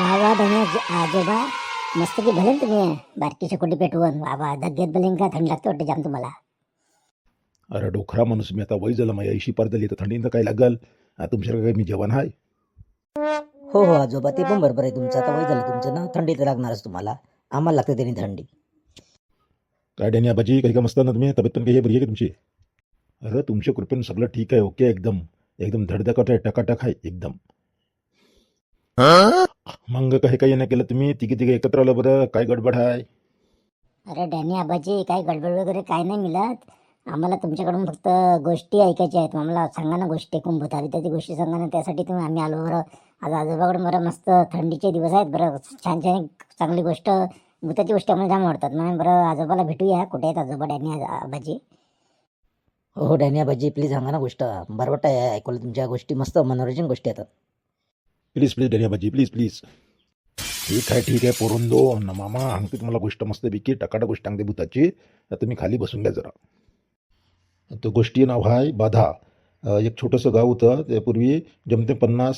वा वा आजोबा. मस्त की भलेन तुम्ही बारकीच्या कोटी पेटवून. वा वा धग्ग्यात बलेन का थंड लागतं वाटतं जाम तुम्हाला. अरे डोखरा माणूस मी आता वय झालं माझ्या ऐशी पार झाली तर थंडीनं काय लागल? आ, तुमच्याकडे काय मी जवान आहे? हो हो आजोबा ते पण बरोबर आहे तुमचं. आता वय झालं तुमचं ना थंडी तर लागणारच तुम्हाला. आम्हाला लागते त्यांनी थंडी. काय डॅनी आबाजी काही काम असताना तुम्ही? तब्येत पण काही बरी आहे का तुमची? अरे तुमच्या कृपेनं सगळं ठीक आहे ओके एकदम. एकदम धडधकट आहे टकाटक आहे एकदम. मग काही काही नाही केलं तुम्ही? तिघे तिघे एकत्र आलं बरं. काय गडबड आहे अरे डॅनी आबाजी काही गडबड वगैरे काय नाही मिळत. आम्हाला तुमच्याकडून फक्त गोष्टी ऐकायच्या आहेत. आम्हाला सांगा ना गोष्टी कुंभतारी त्याची गोष्टी सांगा ना त्यासाठी तुम्ही आम्ही आलो बरं. आज आजोबाकडून बरं मस्त थंडीचे दिवस आहेत बरं. छान छान चांगली गोष्ट भूताची गोष्टी आम्हाला जाम आवडतात. म्हणून बरं आजोबाला भेटूया. कुठे आहेत आजोबा डॅनी आबाजी? हो हो डॅनिया बाजी प्लीज सांगा ना गोष्ट. बरं वाटतं आहे ऐकलं तुमच्या गोष्टी मस्त मनोरंजन गोष्टी आहेत. Please please Danny please please ठीक आहे ठीक आहे पोरून दो. ना मामा सांगते तुम्हाला गोष्ट मस्त पैकी टकाटक गोष्ट सांगते भूताची. तुम्ही खाली बसून घ्या जरा. तो गोष्टी नाव आहे बाधा. एक छोटंसं गाव होतं त्यापूर्वी जमते पन्नास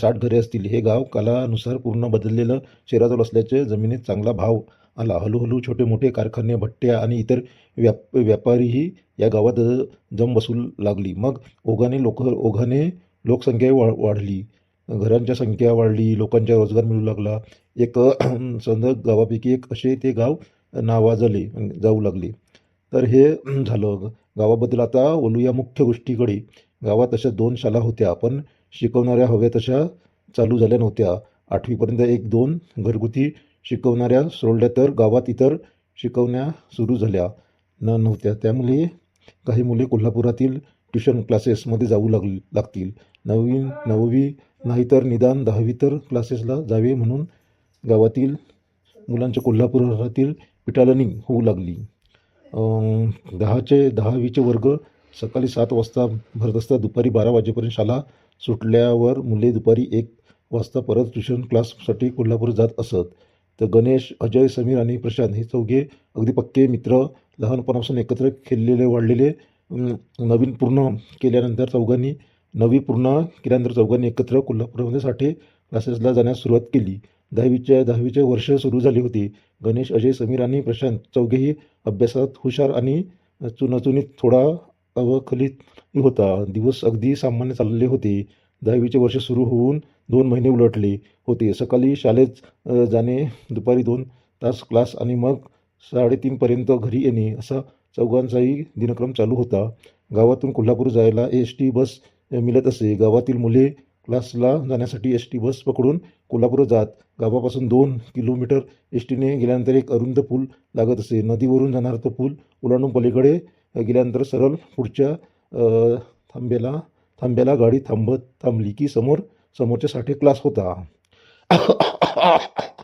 साठ घरे असतील. हे गाव कालानुसार पूर्ण बदललेलं शहराजवळ असल्याचे जमिनीत चांगला भाव आला. हळूहळू छोटे मोठे कारखाने भट्ट्या आणि इतर व्याप व्यापारीही या गावात जम बसू लागली. मग ओघाने लोक ओघाने लोकसंख्या वा वाढली. घरांच्या संख्या वाढली लोकांचा रोजगार मिळू लागला. एक संदर्भ गावापैकी एक असे ते गाव नावाजले जाऊ लागले. तर हे झालं गावाबद्दल आता बोलूया मुख्य गोष्टीकडे. गावात अशा दोन शाळा होत्या. पण शिकवणाऱ्या हव्या तशा चालू झाल्या नव्हत्या. आठवीपर्यंत एक दोन घरगुती शिकवणाऱ्या सोडल्या तर गावात इतर शिकवण्या सुरू झाल्या न नव्हत्या. त्यामुळे काही मुले कोल्हापुरातील ट्युशन क्लासेसमध्ये जाऊ लाग लागतील. नवीन नववी नाहीतर निदान दहावी तर क्लासेसला जावे म्हणून गावातील मुलांच्या कोल्हापुरातील पिटालनी होऊ लागली. दहाचे दहावीचे वर्ग सकाळी सात वाजता भरत असतात दुपारी बारा वाजेपर्यंत शाळा सुटल्यावर मुले दुपारी एक वाजता परत ट्युशन क्लाससाठी कोल्हापूर जात असत. तर गणेश अजय समीर आणि प्रशांत हे चौघे अगदी पक्के मित्र. लहानपणापासून एकत्र खेळलेले वाढलेले नवीन पूर्ण केल्यानंतर चौघांनी नवी पूर्ण केल्यानंतर चौघांनी एकत्र कोल्हापूरमध्ये साठे क्लासेसला जाण्यास सुरुवात केली. दहावीच्या दहावीचे वर्ष सुरू झाले होते. गणेश अजय समीर आणि प्रशांत चौघेही अभ्यासात हुशार आणि चुनाचुनीत थोडा अवखलित होता. दिवस अगदी सामान्य चालले होते. दहावीचे वर्ष सुरू होऊन दोन महिने उलटले होते. सकाळी शाळेत जाणे दुपारी दोन तास क्लास आणि मग साडेतीनपर्यंत घरी येणे असा चौघांचाही दिनक्रम चालू होता. गावातून कोल्हापूर जायला एस टी बस मिळत असे. गावातील मुले क्लासला जाण्यासाठी एस टी बस पकडून कोल्हापूर जात. गावापासून दोन किलोमीटर एस टीने गेल्यानंतर एक अरुंद पूल लागत असे. नदीवरून जाणारा तो पूल ओलांडून पलीकडे गेल्यानंतर सरळ पुढच्या थांब्याला थांब्याला गाडी थांबत थांबली की समोर समोरच्या साठी क्लास होता.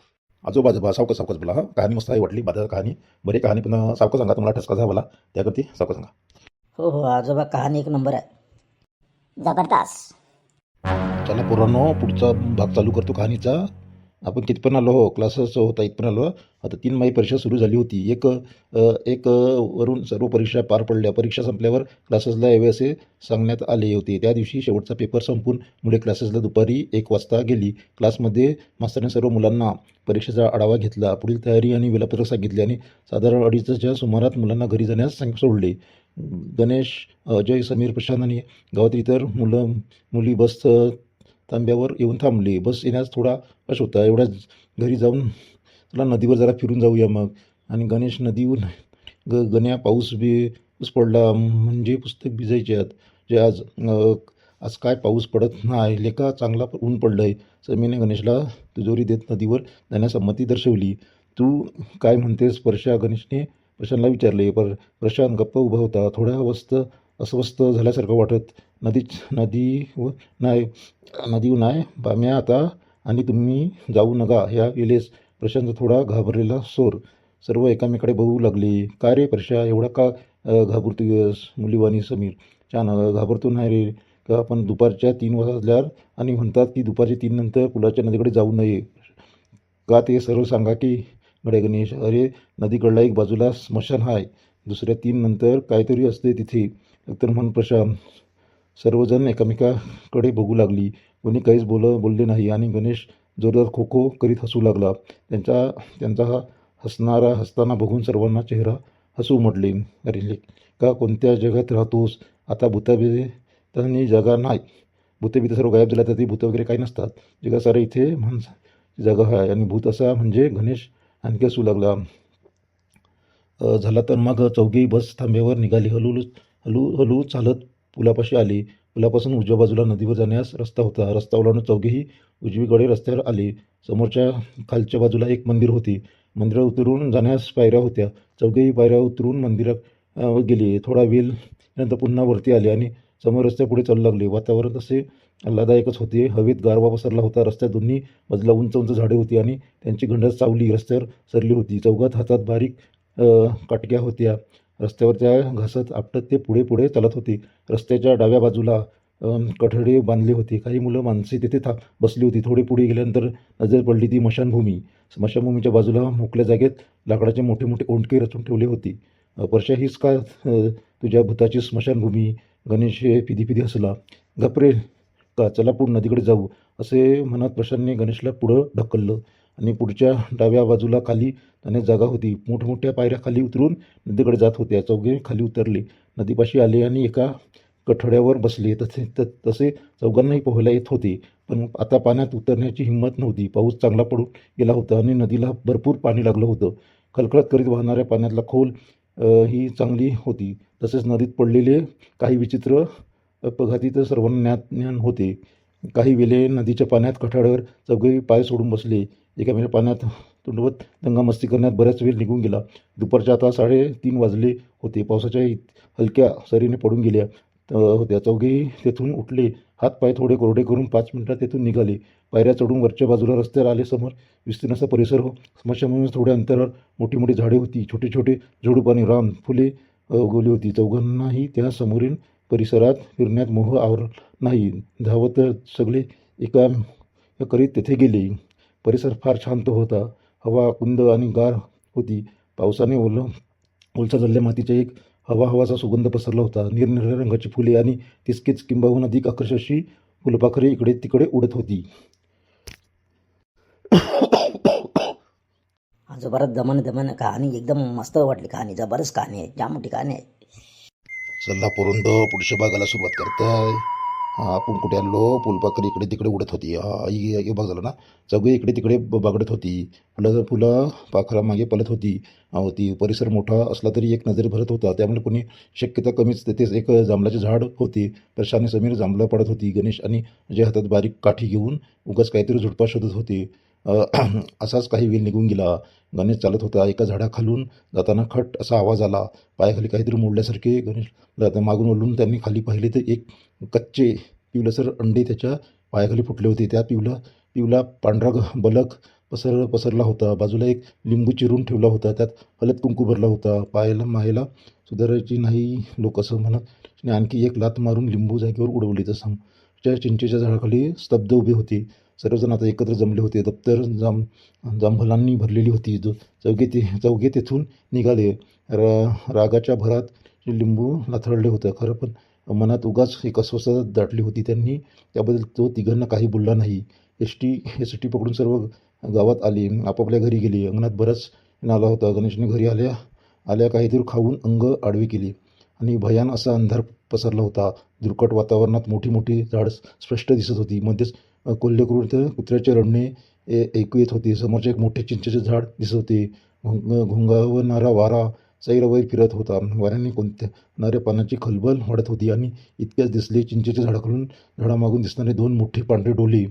आजोबा आजोबा सावकं सावकाश बोला हा. कहाणी मस्त आहे वाटली बाधा कहाणी. बरी कहाणी पण सावकं सांगा तुम्हाला ठसका झाला त्याकरती सावकं सांगा. हो हो आजोबा कहाणी एक नंबर आहे. जबरदस्त. चला पोरांनो पुढचा भाग चालू करतो कहाणीचा. आपण कितपण आलो हो क्लासेस होता इथपर्यंत आलो. आता तीन माही परीक्षा सुरू झाली होती. एक एक वरून सर्व परीक्षा पार पडल्या. परीक्षा संपल्यावर क्लासेसला यावे असे सांगण्यात आले होते. त्या दिवशी शेवटचा पेपर संपून मुले क्लासेसला दुपारी एक वाजता गेली. क्लासमध्ये मास्तरने सर्व मुलांना परीक्षेचा आढावा घेतला. पुढील तयारी आणि वेळापत्रक सांगितले आणि साधारण अडीचच्या सुमारात मुलांना घरी जाण्यास सांग सोडले. गणेश अजय समीर प्रशांत आणि गावातील इतर मुलं मुली बस तांब्यावर येऊन थांबली. बस येण्यास थोडा कश होता. एवढ्याच घरी जाऊन चला नदीवर जरा फिरून जाऊया मग. आणि गणेश नदीहून ग गण्या पाऊस बी पाऊस पडला. म्हणजे पुस्तक भिजायचे आहेत जे आज आज काय पाऊस पडत नाही. लेखा चांगला ऊन पडलं आहे समीने गणेशला तिजोरी देत नदीवर जाण्यास संमती दर्शवली. तू काय म्हणतेस? स्पर्शा गणेशने प्रशांतला विचारले पर प्रशांत गप्प उभा होता. थोड्या अवस्थ अस्वस्थ झाल्यासारखं वाटत नदी नदी व नाही नदी नाही बाम्या आता आणि तुम्ही जाऊ नका ह्या विलेस. प्रशांत थोडा घाबरलेला सोर. सर्व एकामेकडे बघू लागले. का रे प्रशा एवढा का घाबरतोयस? मुलीवानी समीर. छान घाबरतो नाही रे. का आपण दुपारच्या तीन वाजल्यावर आणि म्हणतात की दुपारच्या तीन नंतर पुलाच्या नदीकडे जाऊ नये? का ते सर्व सांगा की गणेश अरे नदीकडला एक बाजूला स्मशान आहे दुसऱ्या तीन नंतर काहीतरी असते तिथे. तर म्हण प्रशांत सर्वजण एकमेकाकडे बघू लागली. कोणी काहीच बोल बोलले नाही आणि गणेश जोरदार खो खो करीत हसू लागला. त्यांचा त्यांचा हा हसणारा हसताना बघून सर्वांना चेहरा हसू उमटले अरे का कोणत्या जगात राहतोस? आता भूताबितांनी जागा नाही. भूतबित सर्व गायब झाला तर ती भूत वगैरे काही नसतात. जगासारे इथे माणसं जगा आहे आणि भूत असा म्हणजे गणेश आणखी असू लागला. झाला तर मग चौघी बस थांब्यावर निघाली. हळूहळू हळू हळू चालत पुलापाशी आली. पुलापासून उजव्या बाजूला नदीवर जाण्यास रस्ता होता. रस्ता ओलांडून चौघेही उजवीकडे रस्त्यावर आली. समोरच्या खालच्या बाजूला एक मंदिर होती. मंदिरात उतरून जाण्यास पायऱ्या होत्या. चौघेही पायऱ्या उतरून मंदिरात गेली. थोडा वेळ नंतर पुन्हा वरती आले आणि समोर रस्त्या पुढे चालू लागले. वातावरण तसे आल्हादायकच होते. हवेत गारवा पसरला होता. रस्त्यात दोन्ही बाजूला उंच उंच झाडे होती आणि त्यांची गंडस चावली. रस्त्यावर सरली होती. चौघात हातात बारीक काटक्या होत्या. रस्त्यावर त्या घासत आपटत ते पुढे पुढे चालत होते. रस्त्याच्या डाव्या बाजूला कठडे बांधले होते. काही मुलं माणसे तिथे था बसली होती. थोडे पुढे गेल्यानंतर नजर पडली ती स्मशानभूमी स्मशानभूमीच्या बाजूला मोकळ्या जागेत लाकडाचे मोठे मोठे ओंडके रचून ठेवले होते. परशा हीच का तुझ्या भूताची स्मशानभूमी गणेश फिदी पिधी पिधी हसला. घपरे का चला पुढं नदीकडे जाऊ? असे म्हणत प्रशांतने गणेशला पुढं ढकललं आणि पुढच्या डाव्या बाजूला खाली त्याने जागा होती. मोठमोठ्या पायऱ्या खाली उतरून नदीकडे जात होत्या चौघे खाली उतरले. नदीपाशी आले आणि एका कठड्यावर बसले. तसे त तसे चौघांनाही पोहायला येत होते. पण आता पाण्यात उतरण्याची हिंमत नव्हती. पाऊस चांगला पडून गेला होता आणि नदीला भरपूर पाणी लागलं होतं. खलखळत करीत वाहणाऱ्या पाण्यातला खोल ही चांगली होती. तसेच नदीत पडलेले काही विचित्र अपघाती तर सर्वांना ज्ञान होते. काही वेळे नदीच्या पाण्यात कठाड्यावर चौघे पाय सोडून बसले. एकामेका पाण्यात तुंडवत दंगामस्ती करण्यात बऱ्याच वेळ निघून गेला. दुपारच्या आता साडेतीन वाजले होते. पावसाच्या हलक्या सरीने पडून गेल्या होत्या. चौघेही तेथून उठले. हात पाय थोडे कोरडे करून पाच मिनिटात तेथून निघाले. पायऱ्या चढून वरच्या बाजूला रस्त्यावर आले. समोर विस्तीर्ण असा परिसर हो स्मशानभूमी थोड्या अंतरावर मोठी मोठी झाडे होती. छोटे छोटे झुडूप आणि रान फुले उगवली होती. चौघांनाही त्या समोरील परिसरात फिरण्यात मोह आवर नाही. धावत सगळे एका करीत तेथे गेले. परिसर फार शांत होता. हवा कुंद आणि गार होती. पावसाने ओल ओलसा झालेल्या मातीच्या एक हवा हवाचा सुगंध पसरला होता. निरनिराळ्या रंगाची फुले आणि तिसकीच किंबाहून अधिक आकर्षक अशी फुलपाखरे इकडे तिकडे उडत होती. जबरदस्त दमन जमाने कहाणी एकदम मस्त वाटली कहाणी. जबरदस्त कहाणी आहे. जाम मोठी कहाणी आहे. चला पोरुंद पुढच्या भागाला सुरुवात करताय. हा आपण कुठे आलो फुलपाखरी इकडे तिकडे उडत होती. हा आई हे ना. सगळी इकडे तिकडे ब- बागडत होती. फुलं फुलं पाखरा मागे पलत होती. होती. परिसर मोठा असला तरी एक नजर भरत होता. त्यामुळे कोणी शक्यता कमीच तेथेच एक जांभळाचे झाड होते. प्रशाने समीर जांभळं पडत होती. गणेश आणि जे हातात बारीक काठी घेऊन उगाच काहीतरी झुडपा शोधत होते. असाच काही वेळ निघून गेला. गणेश चालत होता एका झाडाखालून. जाताना खट असा आवाज आला. पायाखाली काहीतरी मोडल्यासारखे गणेश मागून वळून त्यांनी खाली पाहिले तर एक कच्चे पिवलसर अंडे त्याच्या पायाखाली फुटले होते. त्या पिवला पिवला पांढरा बलक पसर पसरला होता. बाजूला एक लिंबू चिरून ठेवला होता. त्यात हलत कुंकू भरला होता. पायाला मायला सुधारायची नाही लोक असं म्हणत आणि आणखी एक लात मारून लिंबू जागेवर उडवली. तसं त्या चिंचेच्या झाडाखाली स्तब्ध उभे होते. सर्वजण आता एकत्र जमले होते. दप्तर जांभ जांभलांनी भरलेली होती. जो चौघे ते चौघे तेथून निघाले. रा रागाच्या भरात लिंबू लाथळले होतं. खरं पण मनात उगाच एक अस्वस्थता दाटली होती. त्यांनी त्याबद्दल तो तिघांना काही बोलला नाही. एस टी एस टी पकडून सर्व गावात आले. आपापल्या घरी गेले. अंगणात बराच नाला होता. गणेशने घरी आल्या आल्या काहीतरी खाऊन अंग आडवे केले. आणि भयान असा अंधार पसरला होता. दुर्कट वातावरणात मोठी मोठी झाड स्पष्ट दिसत होती. मध्येच कोल्हेकृत कुत्र्याचे रडणे ए- ऐकू येत होते. समोरचे एक मोठे चिंचेचे झाड दिसत होते. घुंग घुंगावणारा वारा सैरवैर फिरत होता. वाऱ्याने कोणत्या नाऱ्या पानाची खलबल वाढत होती आणि इतक्याच दिसले चिंचेच्या झाडाखालून झाडामागून दिसणारे दोन मोठे पांढरे डोले.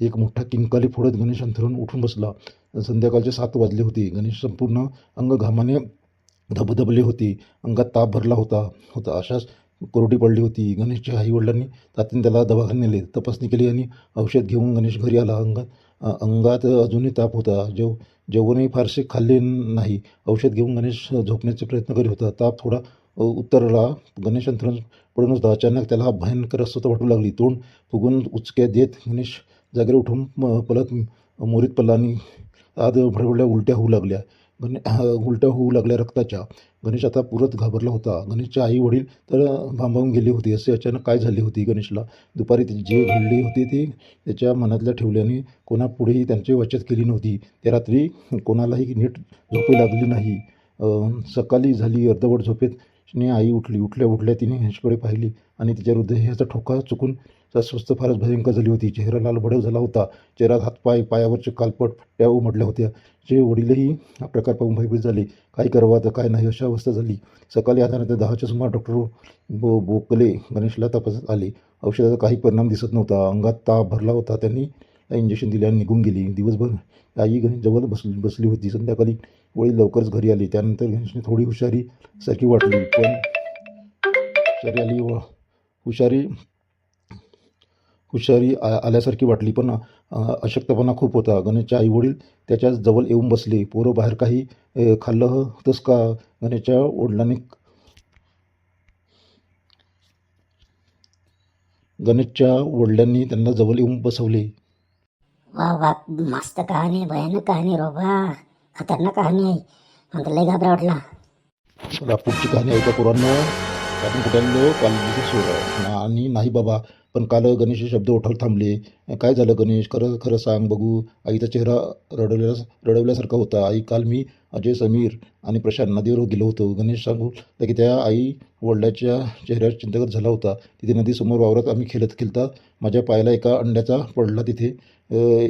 एक मोठा किंकाली फोडत गणेश अंथरून उठून बसला. संध्याकाळचे सात वाजले होते. गणेश संपूर्ण अंग घामाने धबधबले होते. अंगात ताप भरला होता होता. अशाच कोरडी पडली होती. गणेशच्या आईवडिलांनी तात्याने त्याला दवाखान्यात नेले. तपासणी केली आणि औषध घेऊन गणेश घरी आला. अंगात अंगात अजूनही ताप होता. जेव जेवणही फारसे खाल्ले नाही. औषध घेऊन गणेश झोपण्याचे प्रयत्न करीत होता. ताप थोडा उत्तरला गणेश अंतरण पडून होता अचानक त्याला भयंकर अस्वस्थ वाटू लागली. तोंड फुगून उचक्या देत गणेश जागेवर उठून पलत मोरीत पडला आणि आत भडभडल्या उलट्या होऊ लागल्या. गणे उलट्या होऊ लागल्या रक्ताच्या. गणेश आता पुरत घाबरला होता. गणेशच्या आई वडील तर भांबावून गेले होते. असे अचानक काय झाले होती गणेशला? दुपारी ती जे घडली होती ती त्याच्या मनातल्या ठेवल्याने कोणापुढेही त्यांची बचत केली नव्हती. त्या रात्री कोणालाही नीट झोपे लागली नाही. सकाळी झाली अर्धवट झोपेत आई उठली. उठल्या उठल्या तिने गणेशकडे पाहिली आणि तिच्या हृदयाचा ठोका चुकून अस्वस्थ फारच भयंकर झाली होती. चेहरा लाल भडक झाला होता. चेहऱ्यात हातपाय पायावरचे कालपट त्या उमटल्या होत्या. जे वडीलही हा प्रकार पाहून भयभीत झाले. काय करावं तर काय नाही? अशा अवस्था झाली. सकाळी आधारात दहाच्या सुमार डॉक्टर बो बोकले गणेशला तपासत आले. औषधाचा काही परिणाम दिसत नव्हता. अंगात ताप भरला होता. त्यांनी इंजेक्शन दिले आणि निघून गेली. दिवसभर आई गणेशजवळ बसली बसली होती. संध्याकाळी वडील लवकरच घरी आली. त्यानंतर गणेशने थोडी हुशारी सारखी वाटली. पण हुशारी आली हुशारी हुशारी आ आल्यासारखी वाटली. पण अशक्तपणा खूप होता. गणेशच्या आईवडील त्याच्याजवळ येऊन बसले. पोरं बाहेर काही खाल्लं होतंस का? गणेशच्या वडिलांनी गणेशच्या वडिलांनी त्यांना जवळ येऊन बसवले. वा वा मस्त कहाणी भयानक कहाणी बाबा. खतरनाक कहाणी आहे. तर लय घाबरा वाटला. चला पुढची कहाणी ऐका पुरांनो. आपण कुठे काल आणि नाही बाबा. पण काल गणेशचे शब्द ओठावर थांबले. काय झालं गणेश? खरं खरं सांग बघू. आईचा चेहरा रडवल्या रडवल्यासारखा होता. आई काल मी अजय समीर आणि प्रशांत नदीवर गेलो होतो. गणेश सांगू की त्या आई वडिलाच्या चेहऱ्यावर चिंतागत झाला होता. तिथे नदीसमोर वावरात आम्ही खेळत खेळता माझ्या पायाला एका अंड्याचा पडला. तिथे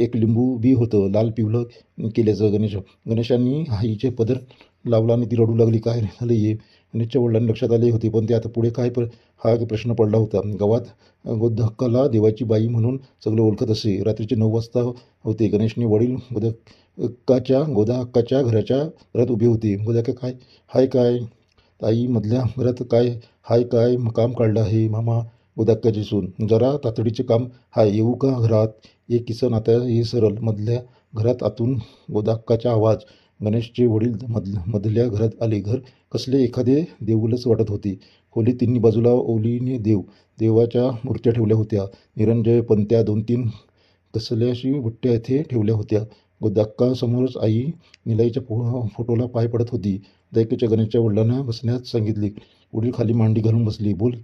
एक लिंबू बी होतं. लाल पिवलं केल्याचं गणेश गणेशांनी आईचे पदर लावला आणि ती रडू लागली. काय झालं ये गणेशच्या वडिलांनी लक्षात आली होती. पण ते आता पुढे काय प्र हा प्रश्न पडला होता. गावात गोधक्काला देवाची बाई म्हणून सगळं ओळखत असे. रात्रीचे नऊ वाजता होते. गणेशने वडील गोदक्काच्या गोदाहक्काच्या घराच्या घरात उभे होते. गोदाक्का काय? हाय काय? ताई मधल्या घरात काय? हाय काय? काम काढलं आहे. मामा गोदाक्काची सून. जरा तातडीचे काम हाय. येऊ का घरात? ये किसन आता ये सरल. मधल्या घरात आतून गोदाक्काचा आवाज. गणेशचे वडील मध मधल्या घरात आले. घर कसले एखादे देऊलच वाटत होते. खोली तिन्ही बाजूला ओलीने देव देवाच्या मूर्त्या ठेवल्या होत्या. निरंजय पंत्या दोन तीन कसल्याशी बुट्ट्या येथे ठेवल्या होत्या. गोदाक्कासमोरच आई निलाईच्या फो फोटोला पाय पडत होती. दैकेच्या गणेशच्या वडिलांना बसण्यास सांगितले. वडील खाली मांडी घालून बसली. बोल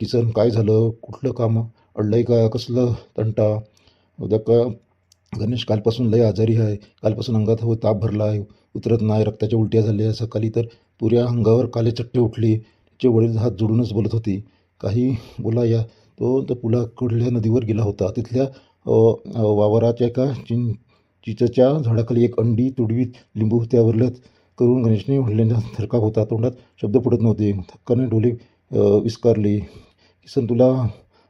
किसन काय झालं? कुठलं काम? अडलंय का? कसलं तंटा? गोदाक्का गणेश कालपासून लय आजारी आहे. कालपासून अंगात हवं ताप भरला आहे. उतरत नाही. रक्ताच्या उलट्या झाल्या. सकाळी तर पुऱ्या अंगावर काले चट्टे उठले. तिचे वडील हात जोडूनच बोलत होते. काही बोला या. तो तर पुलाकडल्या नदीवर गेला होता. तिथल्या वावराच्या एका चिं चिचच्या झाडाखाली एक अंडी तुडवीत लिंबू त्यावरल्यात करून गणेशने वडिलांचा थरकाप होता. तोंडात शब्द पडत नव्हते. थक्काने डोले विस्कारले. किसन तुला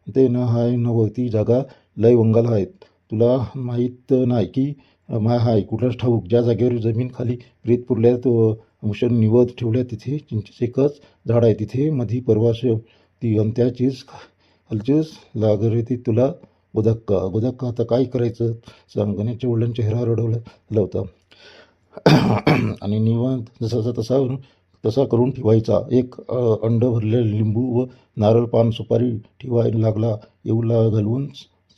ते ना हाय नव ती जागा लय वंगाला आहेत. तुला माहीत नाही की माय हाय कुठलाच ठाऊक ज्या जागेवर जमीन खाली रेत पुरल्यात मुशन निवत ठेवल्या तिथे चिंचेचे एकच झाड आहे. तिथे मधी परवाश ती अंत्याचीच हलचीच लागरे ती तुला गोदाक्का गोदाक्का आता काय करायचं? सांग. गणेशच्या वडिलांचा चेहरा रडवला होता. आणि निवांत जसाचा तसा तसा करून ठेवायचा. एक अंड भरलेलं लिंबू व नारळ पान सुपारी ठेवायला लागला. येऊला घालवून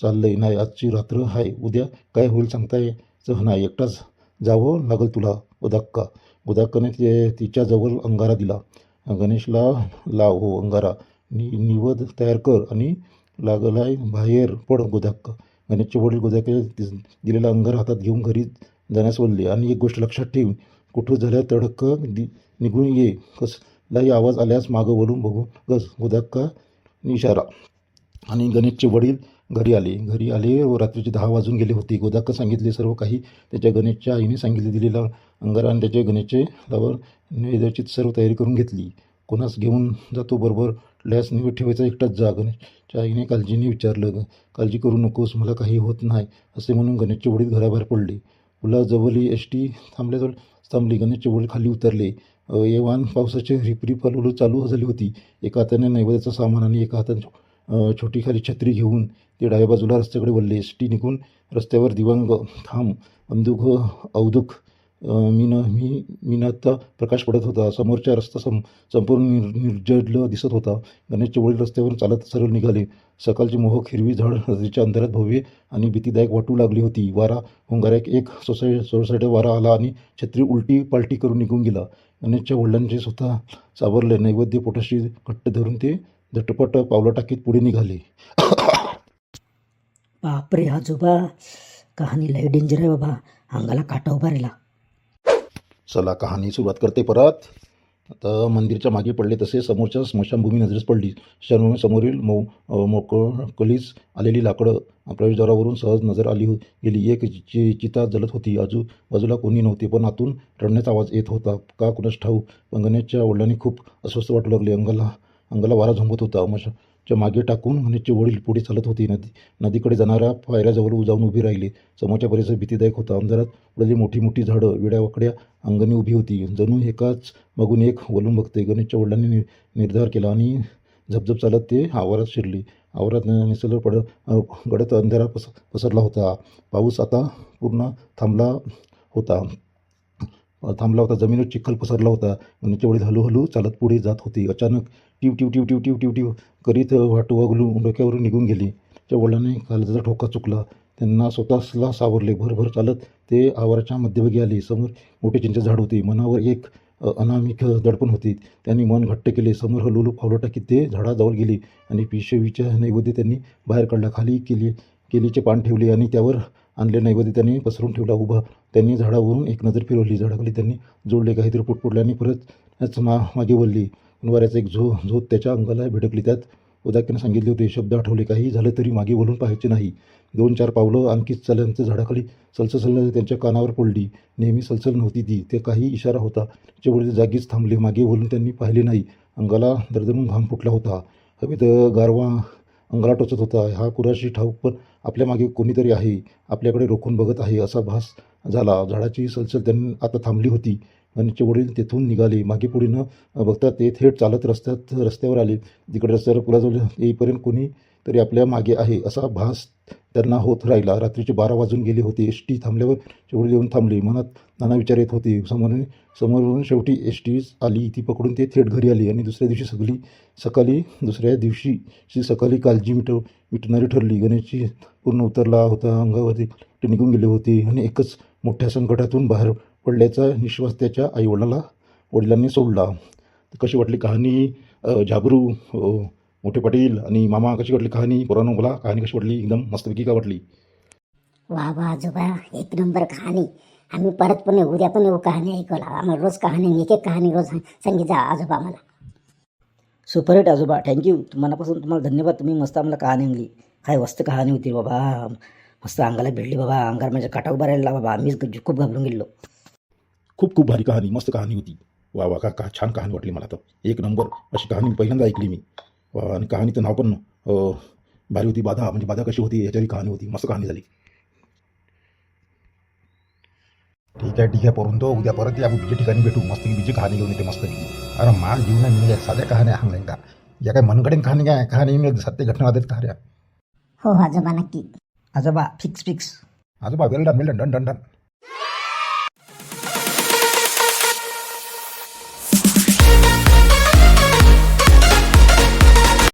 चाललंय नाही आजची रात्र आहे उद्या काय होईल सांगता यायचं नाही एकटाच जावं लागल तुला उदाक्का. उदाक्काने ते तिच्याजवळ अंगारा दिला. गणेशला लाव हो अंगारा. नि निवद तयार कर आणि लागलाय बाहेर पड गोदाक्क. गणेशचे वडील गोदाक्का दिलेला अंगार हातात घेऊन घरी जाण्यास बोलले आणि एक गोष्ट लक्षात ठेव कुठं झाल्या तडक दि निघून ये. कसलाही आवाज आल्यास मागं वळून बघू. गस गोदाक्का इशारा आणि गणेशचे वडील घरी आले. घरी आले व रात्रीचे दहा वाजून गेले होते. गोदाक्का सांगितले सर्व काही. त्याच्या गणेशच्या आईने सांगितले दिलेला अंगारा आणि त्याच्या गणेशचे लावर नैवेद्याची सर्व तयारी करून घेतली. कोणास घेऊन जातो बरोबर? लॅस निवड ठेवायचा एकटाच जा. गणेशच्या आईने काळजीने विचारलं काळजी करू नकोस मला काही होत नाही असे म्हणून गणेशचे वडील घराबाहेर पडले. पुला जवळली एस टी थांबल्याजवळ थांबली. गणेशचे वडील खाली उतरले. येवान पावसाचे रिपरिप हलवलं चालू झाली होती. एका हाताने नैवेद्याचं सामान आणि एका हाताने छोटी खाली छत्री घेऊन ते डाव्या बाजूला रस्त्याकडे वळले. एस टी निघून रस्त्यावर दिवांग थांब अंदुख अवधूक मीन मी न मी प्रकाश पडत होता. समोरच्या रस्ता सं संपूर्ण निर निर्जडलं दिसत होता. गणेशचे वडील रस्त्यावरून चालत सरळ निघाले. सकाळची मोहक हिरवी झाड नदीच्या अंधारात भव्य आणि भीतीदायक वाटू लागली होती. वारा हुंगाऱ्याक एक सोसाय सोसायटी वारा आला आणि छत्री उलटी पालटी करून निघून गेला. गणेशच्या वडिलांचे स्वतः सावरले. नैवेद्य पोटाशी घट्ट धरून ते झटपट पावलं टाकीत पुढे निघाले. बापरे आजोबा. कहाणी लय डेंजर आहे बाबा. अंगाला काटा उभा राहिला. चला कहाणी सुरुवात करते परत. आता मंदिरच्या मागे पडले तसे समोरच्या स्मशानभूमी नजरेस पडली. स्मशानभूमी समोरील मो मोकळीस आलेली लाकडं प्रवेशद्वारावरून सहज नजर आली हो- गेली. एक चि चिता जलत होती. आजूबाजूला कोणी नव्हते पण आतून रडण्याचा आवाज येत होता. का कुणास ठाऊक? पण गणेशच्या वडिलांनी खूप अस्वस्थ वाटू लागले. अंगाला अंगाला वारा झोंबत होता. मशाच्या मागे टाकून गणेशचे वडील पुढे चालत होते. नदी नदीकडे जाणाऱ्या पायऱ्याजवळ जाऊन उभी राहिली. समोरच्या परिसर भीतीदायक होता. अंधारात उडलेली मोठी मोठी झाडं विड्या वाकड्या अंगणी उभी होती. जणू एकाच मागून एक वलून बघते. गणेशच्या वडिलांनी नि- निर्धार केला आणि झपझप चालत ते आवारात शिरले. आवारात निसर्ग पड गडत अंधारा पस पसरला होता. पाऊस आता पूर्ण थांबला होता. थांबला होता. जमिनीवर चिखल पसरला होता. गणेशचे वडील हळूहळू चालत पुढे जात होते. अचानक टिव टिव टिव टिव टिव टिव टिव करीत वाटू वागलू डोक्यावरून निघून गेले. त्या वडिलांनी कालजाचा ठोका चुकला. त्यांना स्वतःला सावरले. भरभर चालत ते आवाराच्या मध्यभागी आले. समोर मोठे चिंच झाड होते. मनावर एक अनामिक दडपण होते. त्यांनी मन घट्ट केले. समोर हळूहळू फावलं टाकीत ते झाडाजवळ गेले आणि पिशवीच्या नैवेद्य त्यांनी बाहेर काढला. खाली केली केलीचे पान ठेवले आणि त्यावर आणले नैवेद्य त्यांनी पसरून ठेवला उभा. त्यांनी झाडावरून एक नजर फिरवली. झाडाखाली त्यांनी जोडले. काहीतरी पुटपुटल्याने परत त्याच मा मागे वळली. वाऱ्याचा एक झो झोत त्याच्या अंगाला भिडकली. त्यात उदाक्याने सांगितले होते शब्द आठवले. काही झालं तरी मागे वळून पाहायचे नाही. दोन चार पावलं आणखीच चल्यांचं झाडाखाली सलसल त्यांच्या कानावर पडली. नेहमी सलसल नव्हती ती. ते काही इशारा होता. चे वडील जागीच थांबले. मागे वळून त्यांनी पाहिले नाही. अंगाला दरदरून घाम फुटला होता. हवेत गारवा अंगाला टोचत होता. हा कुराशी ठाऊक पण आपल्या मागे कोणीतरी आहे. आपल्याकडे रोखून बघत आहे असा भास झाला. झाडाची सलसल त्यांनी आता थांबली होती. गणेशचे वडील तेथून निघाले. मागे पुढे न बघता ते थेट चालत रस्त्यात रस्त्यावर आले. तिकडे रस्त्यावर पुलाजवळ येईपर्यंत कोणी तरी आपल्या मागे आहे असा भास त्यांना होत राहिला. रात्रीचे बारा वाजून गेले होते. एस टी थांबल्यावर शेवटी येऊन थांबले. मनात नाना विचार येत होते. समोरून समोरून शेवटी एस टी आली. ती पकडून ते थेट घरी आली आणि दुसऱ्या दिवशी सगळी सकाळी दुसऱ्या दिवशी सकाळी काळजी मिटव मिटणारी ठरली. गणेशची पूर्ण उतरला होता. अंगावरती ते निघून गेले होते आणि एकच मोठ्या संकटातून बाहेर पडल्याचा निश्वास त्याच्या आईवडिलाला वडिलांनी सोडला. कशी वाटली कहाणी? झाबरू मोठे पाटील आणि मामा कशी वाटली कहाणी? पोरानो बोला कहाणी कशी वाटली? एकदम मस्तपैकी का वाटली? वा वा आजोबा एक नंबर कहाणी. आम्ही परत पण येऊ उद्या पण येऊ कहाणी ऐकायला आम्हाला रोज कहाणी एक एक कहाणी रोज सांगित जा आजोबा आम्हाला. सुपर हिट आजोबा. थँक्यू मनापासून तुम्हाला धन्यवाद. तुम्ही मस्त आम्हाला कहाणी आणली. काय मस्त कहाणी होती बाबा. मस्त अंगाला भिडली बाबा. अंगार म्हणजे काटा उभा राहिला बाबा. आम्हीच खूप घाबरून गेलो. खूप खूप भारी कहाणी मस्त कहाणी होती. वा वा का छान कहाणी वाटली मला तर. एक नंबर अशी कहाणी मी पहिल्यांदा ऐकली मी. वा आणि कहाणीचं नाव पण अ, भारी होती बाधा म्हणजे बाधा कशी होती याच्याही कहाणी होती मस्त कहाणी झाली. ठीक आहे ठीक आहे परून तो उद्या परत या बीजे ठिकाणी भेटू मस्त बीजी कहाणी घेऊन येते मस्त अरे मा जीवन मी साध्या कहाण्या सांगल्या का? या काय मनगडे कहाणी काय? कहाणी मी सत्य घटनावाद्यात कहाण्या हो आजोबा नक्की. आजोबा फिक्स फिक्स आजोबा well done well done done done